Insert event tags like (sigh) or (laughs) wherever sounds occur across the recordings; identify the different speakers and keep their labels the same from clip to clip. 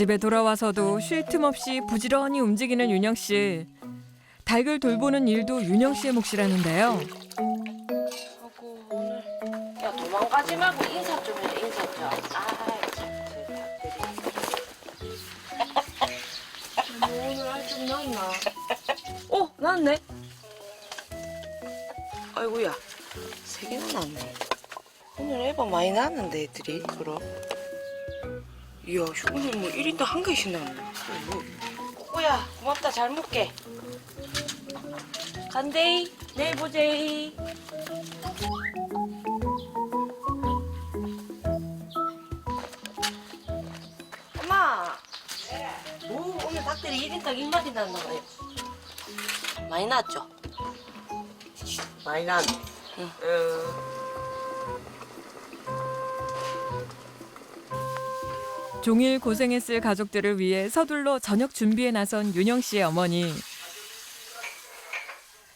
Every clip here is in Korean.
Speaker 1: 집에 돌아와서도 쉴 틈 없이 부지런히 움직이는 윤영 씨. 닭을 돌보는 일도 윤영 씨의 몫이라는데요.
Speaker 2: 야 도망가지 말고 인사 좀해 인사 좀. 아이 참 오늘 알좀 났나? 어 났네. 아이고야 세 개나 났네. 오늘 애가 많이 났는데 애들이 그럼. 이야 오늘 뭐 1인당 한 개씩 났네. 꼬꼬야 고맙다 잘 먹게. 간대이 내일 보제이. 엄마. 오, 오늘 닭들이 1인당 1마리 낳나 봐요. 많이 낳았죠?
Speaker 3: 많이 난.
Speaker 2: 응.
Speaker 1: 종일 고생했을 가족들을 위해 서둘러 저녁 준비에 나선 윤영 씨의 어머니.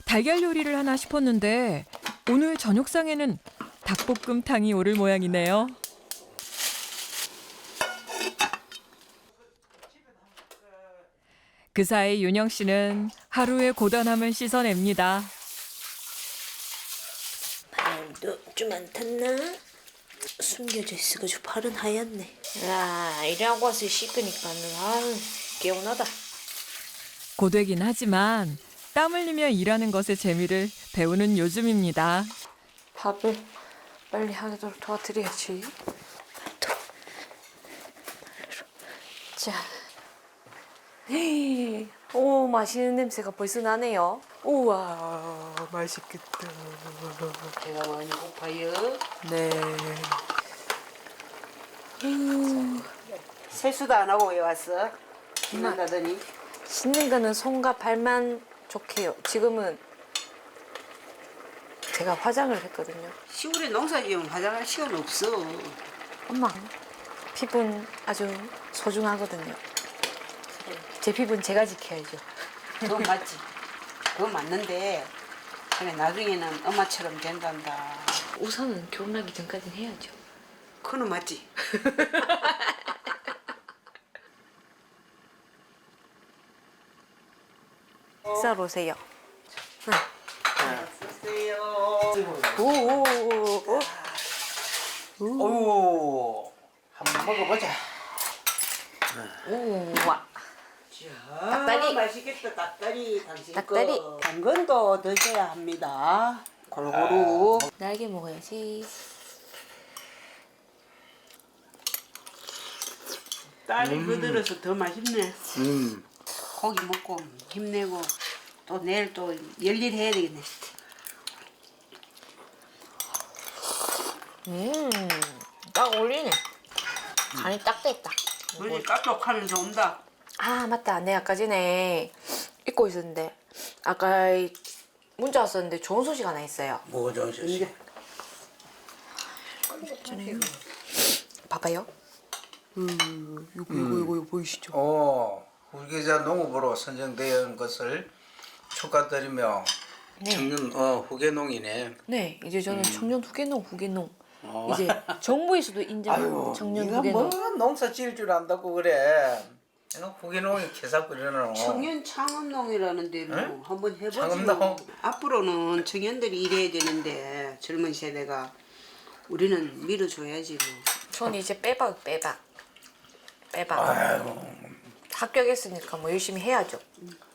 Speaker 1: 달걀 요리를 하나 싶었는데 오늘 저녁상에는 닭볶음탕이 오를 모양이네요. 그 사이 윤영 씨는 하루의 고단함을 씻어냅니다.
Speaker 3: 발도 좀 안 탔나? 숨겨져 있어가지고 발은 하얗네.
Speaker 2: 야, 일하고 와서 씻으니까는, 아유, 개운하다.
Speaker 1: 고되긴 하지만 땀 흘리며 일하는 것의 재미를 배우는 요즘입니다.
Speaker 2: 밥을 빨리 하도록 도와드려야지. 자. 헤이, 오, 맛있는 냄새가 벌써 나네요. 우와, 맛있겠다.
Speaker 3: 배가 많이 고파요.
Speaker 2: 네.
Speaker 3: 세수도 안 하고 왜 왔어? 기만다더니
Speaker 2: 씻는 거는 손과 발만 좋게요. 지금은 제가 화장을 했거든요.
Speaker 3: 시골에 농사 지으면 화장할 시간 없어.
Speaker 2: 엄마, 피부는 아주 소중하거든요. 제 피부는 제가 지켜야죠.
Speaker 3: 그건 맞지. 그건 맞는데 근데 나중에는 엄마처럼 된단다.
Speaker 2: 우선은 결혼하기 전까지는 해야죠.
Speaker 3: 그거는 맞지. (laughs)
Speaker 2: 식사로 오세요.
Speaker 3: 오오오오.
Speaker 4: 어유 한번 먹어보자.
Speaker 2: 우와.
Speaker 3: 자,
Speaker 2: 닭다리.
Speaker 3: 맛있겠다. 닭다리 당신
Speaker 2: 닭다리.
Speaker 3: 거. 당근도 드셔야 합니다. 골고루.
Speaker 2: 날개 먹어야지.
Speaker 3: 딸이 그들어서 더 맛있네.
Speaker 4: 음.
Speaker 3: 고기 먹고 힘내고 또 내일 또 열일 해야 되겠네.
Speaker 2: 음, 딱 어울리네. 간이 딱 됐다.
Speaker 3: 우리 깍둑하면서 온다.
Speaker 2: 아 맞다 내가 아까 전에 잊고 있었는데 아까 이 문자 왔었는데 좋은 소식 하나 있어요
Speaker 4: 뭐가 좋은 소식?
Speaker 3: 이제
Speaker 2: 봐봐요 음, 이거 이거 이거 이거 보이시죠?
Speaker 4: 어, 후계자 농업으로 선정된 것을 축하드리며
Speaker 2: 네.
Speaker 4: 청년 어 후계 농이네.
Speaker 2: 네 이제 저는 청년 후계농 후계농
Speaker 4: 어.
Speaker 2: 이제 정부에서도 인정하는
Speaker 4: 아유,
Speaker 2: 청년
Speaker 4: 네가
Speaker 2: 후계농
Speaker 4: 뭐 농사 지을 줄 안다고 그래. 내가 후계농이 개사고 이러노.
Speaker 3: 청년 창업농이라는데 뭐
Speaker 4: 응?
Speaker 3: 한번 해보지.
Speaker 4: 창업농?
Speaker 3: 뭐. 앞으로는 청년들이 일해야 되는데 젊은 세대가 우리는 밀어줘야지 뭐.
Speaker 2: 전 이제 빼박 빼박 빼박
Speaker 4: 아유,
Speaker 2: 합격했으니까 뭐 열심히 해야죠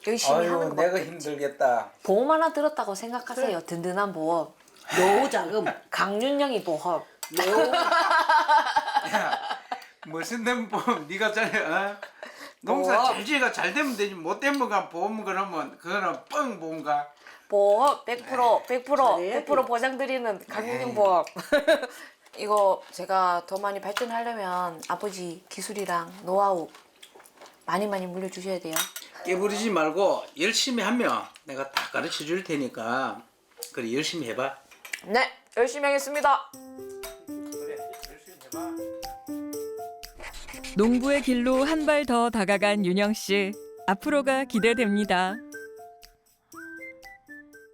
Speaker 2: 열심히
Speaker 4: 아유
Speaker 2: 하는
Speaker 4: 내가 힘들겠다.
Speaker 2: 보험 하나 들었다고 생각하세요 든든한 보험
Speaker 3: 노자금. (laughs)
Speaker 2: 강윤영이 보험
Speaker 3: 노.
Speaker 4: 무슨 뭐 네가 잘 어? 농사
Speaker 3: 뭐?
Speaker 4: 잘 지가 잘 되면 되지 못 되면 가 보험 그러면 그거는 뻥 뭔가.
Speaker 2: 보험 100% 100%
Speaker 3: 잘해야
Speaker 2: 100% 보장 드리는 강윤영 보험. 이거 제가 더 많이 발전하려면 아버지 기술이랑 노하우 많이 많이 물려주셔야 돼요.
Speaker 4: 깨부리지 말고 열심히 하면 내가 다 가르쳐 줄 테니까 그래 열심히 해봐.
Speaker 2: 네, 열심히 하겠습니다.
Speaker 4: 그래 열심히 해봐.
Speaker 1: 농부의 길로 한 발 더 다가간 윤영 씨. 앞으로가 기대됩니다.